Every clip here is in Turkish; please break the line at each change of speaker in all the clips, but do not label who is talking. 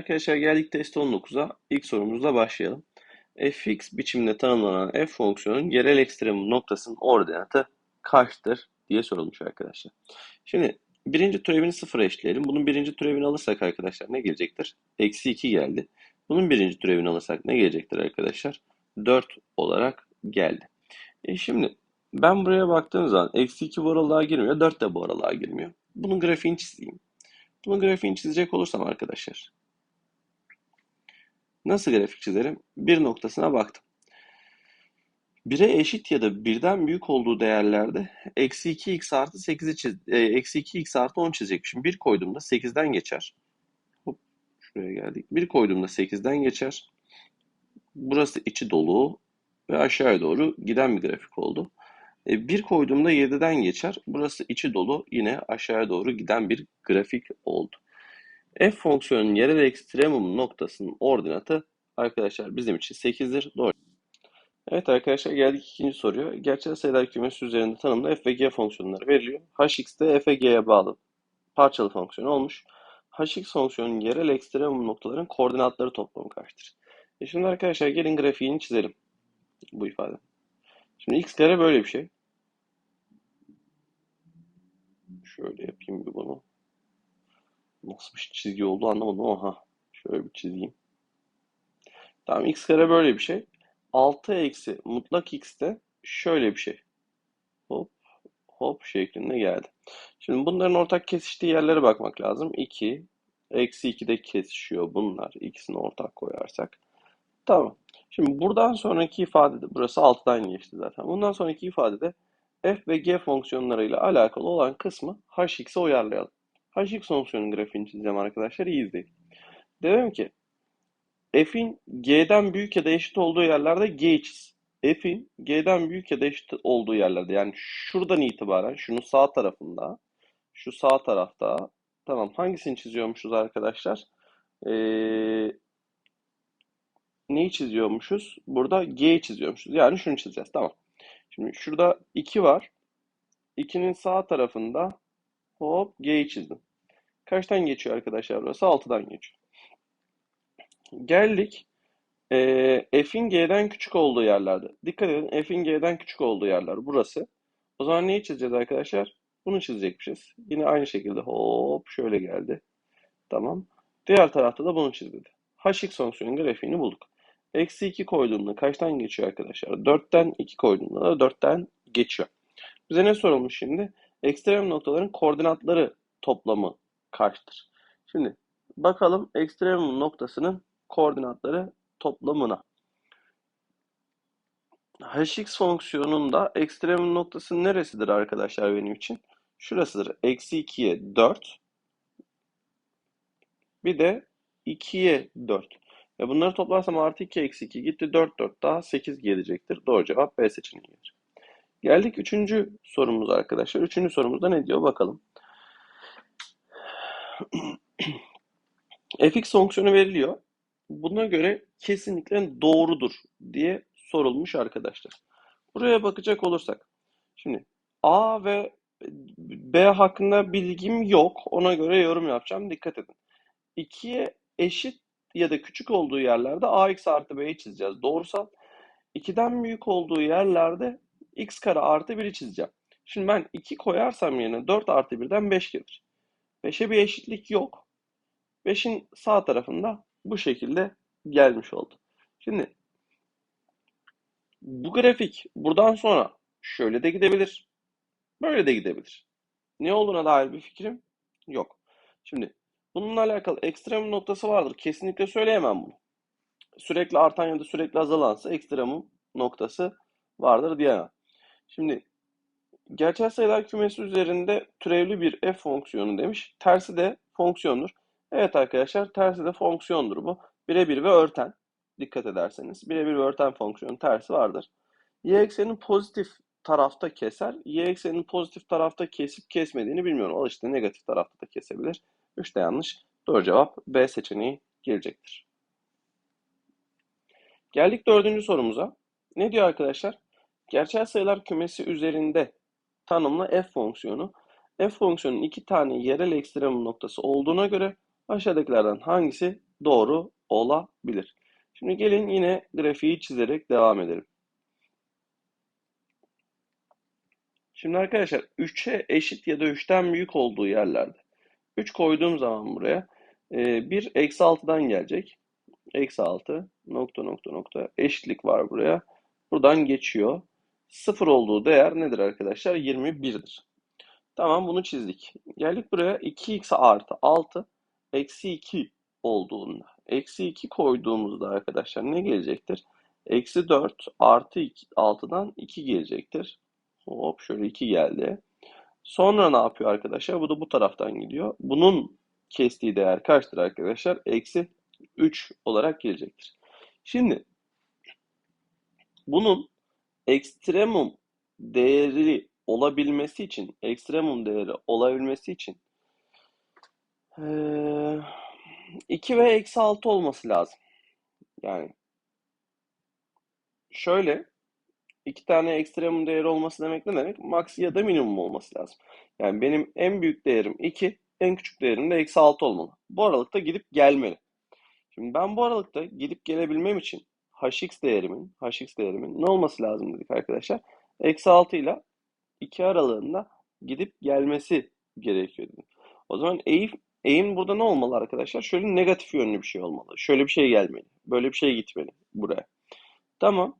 Arkadaşlar geldik test 19'a. İlk sorumuzla başlayalım. fx biçimde tanımlanan f fonksiyonun yerel ekstremum noktasının ordinatı kaçtır diye sorulmuş arkadaşlar. Şimdi birinci türevini sıfıra eşitleyelim. Bunun birinci türevini alırsak arkadaşlar ne gelecektir? Eksi 2 geldi. Bunun birinci türevini alırsak ne gelecektir arkadaşlar? 4 olarak geldi. E şimdi ben buraya baktığım zaman eksi 2 bu aralığa girmiyor. 4 de bu aralığa girmiyor. Bunun grafiğini çizeyim. Bunun grafiğini çizecek olursam arkadaşlar. Nasıl grafik çizerim? Bir noktasına baktım. 1'e eşit ya da birden büyük olduğu değerlerde eksi 2x artı 8'i çiz, e, eksi 2x artı 10 çizecekmişim. 1 koyduğumda 8'den geçer. Hop, şuraya geldik. 1 koyduğumda 8'den geçer. Burası içi dolu ve aşağıya doğru giden bir grafik oldu. E, 1 koyduğumda 7'den geçer. Burası içi dolu yine aşağıya doğru giden bir grafik oldu. F fonksiyonunun yerel ekstremum noktasının ordinatı arkadaşlar bizim için 8'dir. Doğru. Evet arkadaşlar geldik ikinci soruya. Gerçel sayılar kümesi üzerinde tanımlı f ve g fonksiyonları veriliyor. hx de f ve g'ye bağlı parçalı fonksiyon olmuş. hx fonksiyonunun yerel ekstremum noktaların koordinatları toplamı kaçtır? E şimdi arkadaşlar gelin grafiğini çizelim. Bu ifade. Şimdi x kare böyle bir şey. Şöyle yapayım bir bunu. Nasıl bir çizgi oldu anlamadım ama ha. Şöyle bir çizeyim. Tamam x kare böyle bir şey. 6 eksi mutlak x de şöyle bir şey. Hop hop şeklinde geldi. Şimdi bunların ortak kesiştiği yerlere bakmak lazım. 2 eksi 2 de kesişiyor bunlar. İkisini ortak koyarsak. Tamam. Şimdi buradan sonraki ifadede burası 6'dan geçti zaten. Bundan sonraki ifadede f ve g fonksiyonlarıyla alakalı olan kısmı hx'e uyarlayalım. Hx fonksiyonun grafiğini çizeceğim arkadaşlar. İyi izleyin. Dedim ki f'in g'den büyük ya da eşit olduğu yerlerde g çiz. f'in g'den büyük ya da eşit olduğu yerlerde yani şuradan itibaren şunun sağ tarafında şu sağ tarafta tamam hangisini çiziyormuşuz arkadaşlar? Ee, neyi çiziyormuşuz? Burada G'yi çiziyormuşuz. Yani şunu çizeceğiz. Tamam. Şimdi şurada 2 var. 2'nin sağ tarafında hop G'yi çizdim. Kaçtan geçiyor arkadaşlar burası? 6'dan geçiyor. Geldik. E, F'in G'den küçük olduğu yerlerde. Dikkat edin. F'in G'den küçük olduğu yerler burası. O zaman neyi çizeceğiz arkadaşlar? Bunu çizecekmişiz. Yine aynı şekilde hop şöyle geldi. Tamam. Diğer tarafta da bunu çizildi. Hx fonksiyonun grafiğini bulduk. Eksi 2 koyduğumda kaçtan geçiyor arkadaşlar? 4'ten 2 koyduğumda da 4'ten geçiyor. Bize ne sorulmuş şimdi? Ekstrem noktaların koordinatları toplamı kaçtır? Şimdi bakalım ekstremum noktasının koordinatları toplamına. Hx fonksiyonunda ekstremum noktası neresidir arkadaşlar benim için? Şurasıdır. Eksi 2'ye 4. Bir de 2'ye 4. Ve bunları toplarsam artı 2 eksi 2 gitti 4 4 daha 8 gelecektir. Doğru cevap B seçeneği gelir. Geldik üçüncü sorumuz arkadaşlar. Üçüncü sorumuzda ne diyor bakalım. fx fonksiyonu veriliyor. Buna göre kesinlikle doğrudur diye sorulmuş arkadaşlar. Buraya bakacak olursak. Şimdi A ve B hakkında bilgim yok. Ona göre yorum yapacağım. Dikkat edin. 2'ye eşit ya da küçük olduğu yerlerde ax artı b'yi çizeceğiz. Doğrusal. 2'den büyük olduğu yerlerde x kare artı 1'i çizeceğim. Şimdi ben 2 koyarsam yerine 4 artı 1'den 5 gelir. 5'e bir eşitlik yok. 5'in sağ tarafında bu şekilde gelmiş oldu. Şimdi bu grafik buradan sonra şöyle de gidebilir. Böyle de gidebilir. Ne olduğuna dair bir fikrim yok. Şimdi Bununla alakalı ekstremum noktası vardır. Kesinlikle söyleyemem bunu. Sürekli artan ya da sürekli azalansa ekstremum noktası vardır diyemem. Şimdi gerçel sayılar kümesi üzerinde türevli bir f fonksiyonu demiş. Tersi de fonksiyondur. Evet arkadaşlar tersi de fonksiyondur bu. Birebir ve örten. Dikkat ederseniz. Birebir ve örten fonksiyonun tersi vardır. Y eksenin pozitif tarafta keser. Y eksenin pozitif tarafta kesip kesmediğini bilmiyorum. O işte negatif tarafta da kesebilir. 3 de yanlış. Doğru cevap B seçeneği gelecektir. Geldik dördüncü sorumuza. Ne diyor arkadaşlar? Gerçel sayılar kümesi üzerinde tanımlı f fonksiyonu. f fonksiyonun iki tane yerel ekstremum noktası olduğuna göre aşağıdakilerden hangisi doğru olabilir. Şimdi gelin yine grafiği çizerek devam edelim. Şimdi arkadaşlar 3'e eşit ya da 3'ten büyük olduğu yerlerde 3 koyduğum zaman buraya e, 1 eksi 6'dan gelecek. Eksi 6 nokta nokta nokta eşitlik var buraya. Buradan geçiyor. 0 olduğu değer nedir arkadaşlar? 21'dir. Tamam bunu çizdik. Geldik buraya 2x artı 6 eksi 2 olduğunda. Eksi 2 koyduğumuzda arkadaşlar ne gelecektir? Eksi 4 artı 2, 6'dan 2 gelecektir. Hop şöyle 2 geldi. Sonra ne yapıyor arkadaşlar? Bu da bu taraftan gidiyor. Bunun kestiği değer kaçtır arkadaşlar? Eksi 3 olarak gelecektir. Şimdi bunun ekstremum değeri olabilmesi için, ekstremum değeri olabilmesi için 2 ve eksi 6 olması lazım. Yani şöyle iki tane ekstremum değeri olması demek ne demek? Max ya da minimum olması lazım. Yani benim en büyük değerim 2, en küçük değerim de eksi 6 olmalı. Bu aralıkta gidip gelmeli. Şimdi ben bu aralıkta gidip gelebilmem için hx değerimin, hx değerimin ne olması lazım dedik arkadaşlar? Eksi 6 ile 2 aralığında gidip gelmesi gerekiyor dedim. O zaman eğim, eğim burada ne olmalı arkadaşlar? Şöyle negatif yönlü bir şey olmalı. Şöyle bir şey gelmeli. Böyle bir şey gitmeli buraya. Tamam.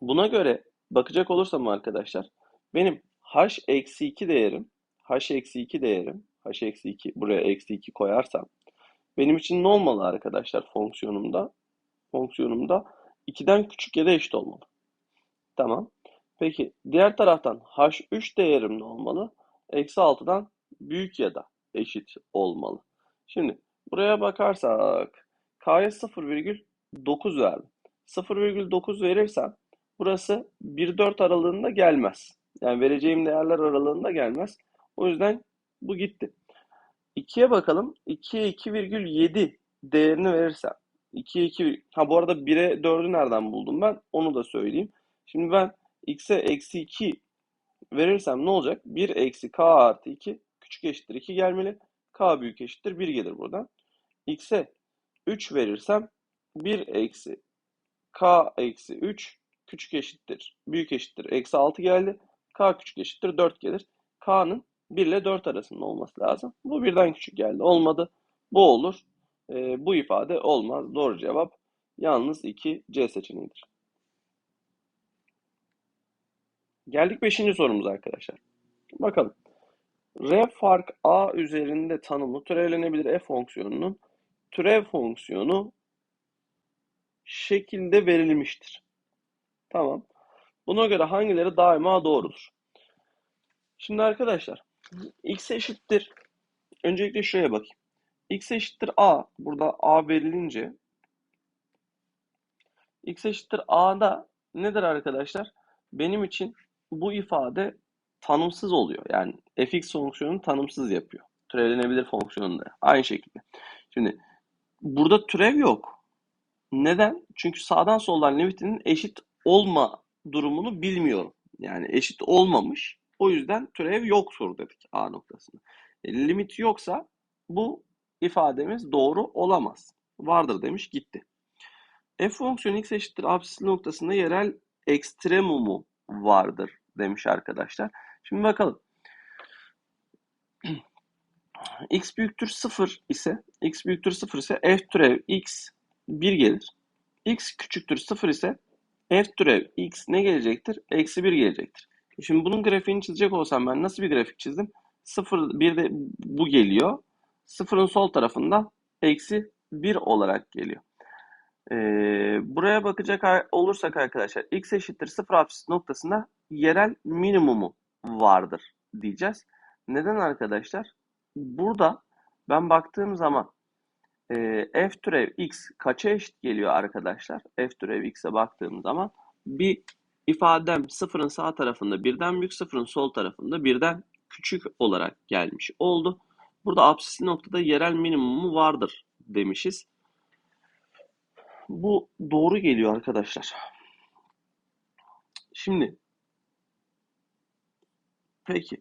Buna göre bakacak olursam arkadaşlar benim h eksi 2 değerim h eksi 2 değerim h eksi 2 buraya eksi 2 koyarsam benim için ne olmalı arkadaşlar fonksiyonumda? Fonksiyonumda 2'den küçük ya da eşit olmalı. Tamam. Peki diğer taraftan h3 değerim ne olmalı? Eksi 6'dan büyük ya da eşit olmalı. Şimdi buraya bakarsak k'ya 0,9 verdim. 0,9 verirsem burası 1-4 aralığında gelmez. Yani vereceğim değerler aralığında gelmez. O yüzden bu gitti. 2'ye bakalım. 2'ye 2,7 değerini verirsem. 2'ye 2, ha bu arada 1'e 4'ü nereden buldum ben? Onu da söyleyeyim. Şimdi ben x'e eksi 2 verirsem ne olacak? 1 eksi k artı 2 küçük eşittir 2 gelmeli. k büyük eşittir 1 gelir buradan. x'e 3 verirsem 1 eksi k eksi 3 küçük eşittir büyük eşittir eksi 6 geldi. k küçük eşittir 4 gelir. k'nın 1 ile 4 arasında olması lazım. Bu birden küçük geldi. Olmadı. Bu olur. E, bu ifade olmaz. Doğru cevap yalnız 2 C seçeneğidir. Geldik 5. sorumuza arkadaşlar. Bakalım. R fark A üzerinde tanımlı türevlenebilir f fonksiyonunun türev fonksiyonu şekilde verilmiştir. Tamam. Buna göre hangileri daima doğrudur? Şimdi arkadaşlar x eşittir. Öncelikle şuraya bakayım. X eşittir a. Burada a verilince x eşittir a'da nedir arkadaşlar? Benim için bu ifade tanımsız oluyor. Yani fx fonksiyonunu tanımsız yapıyor. Türevlenebilir fonksiyonunda. Aynı şekilde. Şimdi burada türev yok. Neden? Çünkü sağdan soldan limitinin eşit olma durumunu bilmiyorum. Yani eşit olmamış. O yüzden türev yoktur dedik A noktasında. E, limit yoksa bu ifademiz doğru olamaz. Vardır demiş gitti. F fonksiyonu x eşittir absis noktasında yerel ekstremumu vardır demiş arkadaşlar. Şimdi bakalım. x büyüktür 0 ise x büyüktür 0 ise f türev x 1 gelir. x küçüktür 0 ise f türev x ne gelecektir? Eksi 1 gelecektir. Şimdi bunun grafiğini çizecek olsam ben nasıl bir grafik çizdim? 0 bir de bu geliyor. Sıfırın sol tarafında eksi 1 olarak geliyor. Ee, buraya bakacak olursak arkadaşlar x eşittir 0 apsis noktasında yerel minimumu vardır diyeceğiz. Neden arkadaşlar? Burada ben baktığım zaman e, f türev x kaça eşit geliyor arkadaşlar? f türev x'e baktığım zaman bir ifadem sıfırın sağ tarafında birden büyük, sıfırın sol tarafında birden küçük olarak gelmiş oldu. Burada apsisli noktada yerel minimumu vardır demişiz. Bu doğru geliyor arkadaşlar. Şimdi peki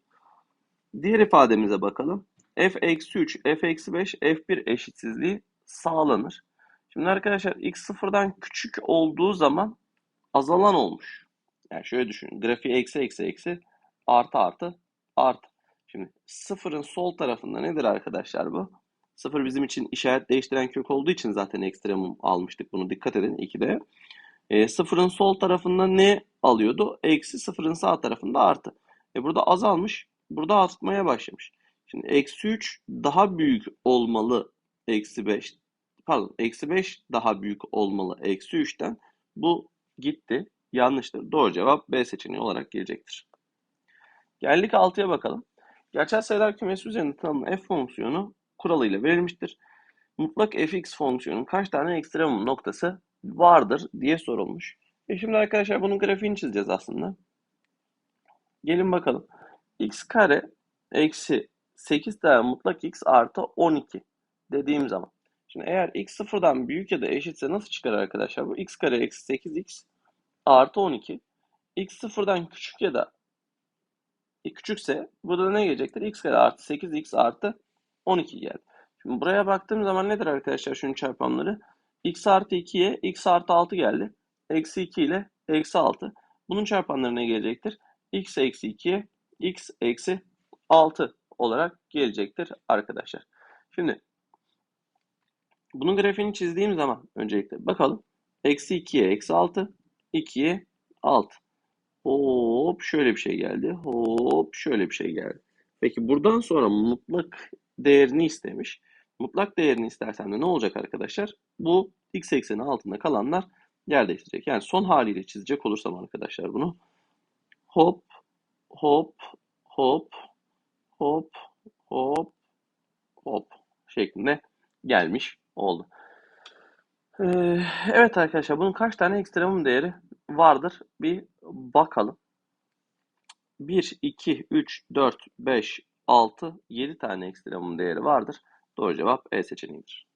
diğer ifademize bakalım. f eksi 3, f eksi 5, f1 eşitsizliği sağlanır. Şimdi arkadaşlar x sıfırdan küçük olduğu zaman azalan olmuş. Yani şöyle düşünün. Grafiği eksi eksi eksi artı artı artı. Şimdi sıfırın sol tarafında nedir arkadaşlar bu? Sıfır bizim için işaret değiştiren kök olduğu için zaten ekstremum almıştık. Bunu dikkat edin 2'de. E, sıfırın sol tarafında ne alıyordu? Eksi sıfırın sağ tarafında artı. E, burada azalmış. Burada artmaya başlamış. Şimdi eksi 3 daha büyük olmalı eksi 5. Pardon eksi 5 daha büyük olmalı eksi 3'ten. Bu gitti. Yanlıştır. Doğru cevap B seçeneği olarak gelecektir. Geldik 6'ya bakalım. Gerçel sayılar kümesi üzerinde tanımlı f fonksiyonu kuralıyla verilmiştir. Mutlak fx fonksiyonun kaç tane ekstremum noktası vardır diye sorulmuş. E şimdi arkadaşlar bunun grafiğini çizeceğiz aslında. Gelin bakalım. x kare eksi 8 tane mutlak x artı 12 dediğim zaman. Şimdi eğer x sıfırdan büyük ya da eşitse nasıl çıkar arkadaşlar bu? x kare eksi 8x artı 12. x sıfırdan küçük ya da e, küçükse burada ne gelecektir? x kare artı 8x artı 12 geldi. Şimdi buraya baktığım zaman nedir arkadaşlar şunun çarpanları? x artı 2'ye x artı 6 geldi. Eksi 2 ile eksi 6. Bunun çarpanları ne gelecektir? x eksi 2'ye x eksi 6 olarak gelecektir arkadaşlar. Şimdi bunun grafiğini çizdiğim zaman öncelikle bakalım. Eksi 2'ye eksi 6, 2'ye 6. Hop şöyle bir şey geldi. Hop şöyle bir şey geldi. Peki buradan sonra mutlak değerini istemiş. Mutlak değerini istersen de ne olacak arkadaşlar? Bu x ekseni altında kalanlar yer değiştirecek. Yani son haliyle çizecek olursam arkadaşlar bunu hop hop hop hop hop hop şeklinde gelmiş oldu. Ee, evet arkadaşlar bunun kaç tane ekstremum değeri vardır? Bir bakalım. 1, 2, 3, 4, 5, 6, 7 tane ekstremum değeri vardır. Doğru cevap E seçeneğidir.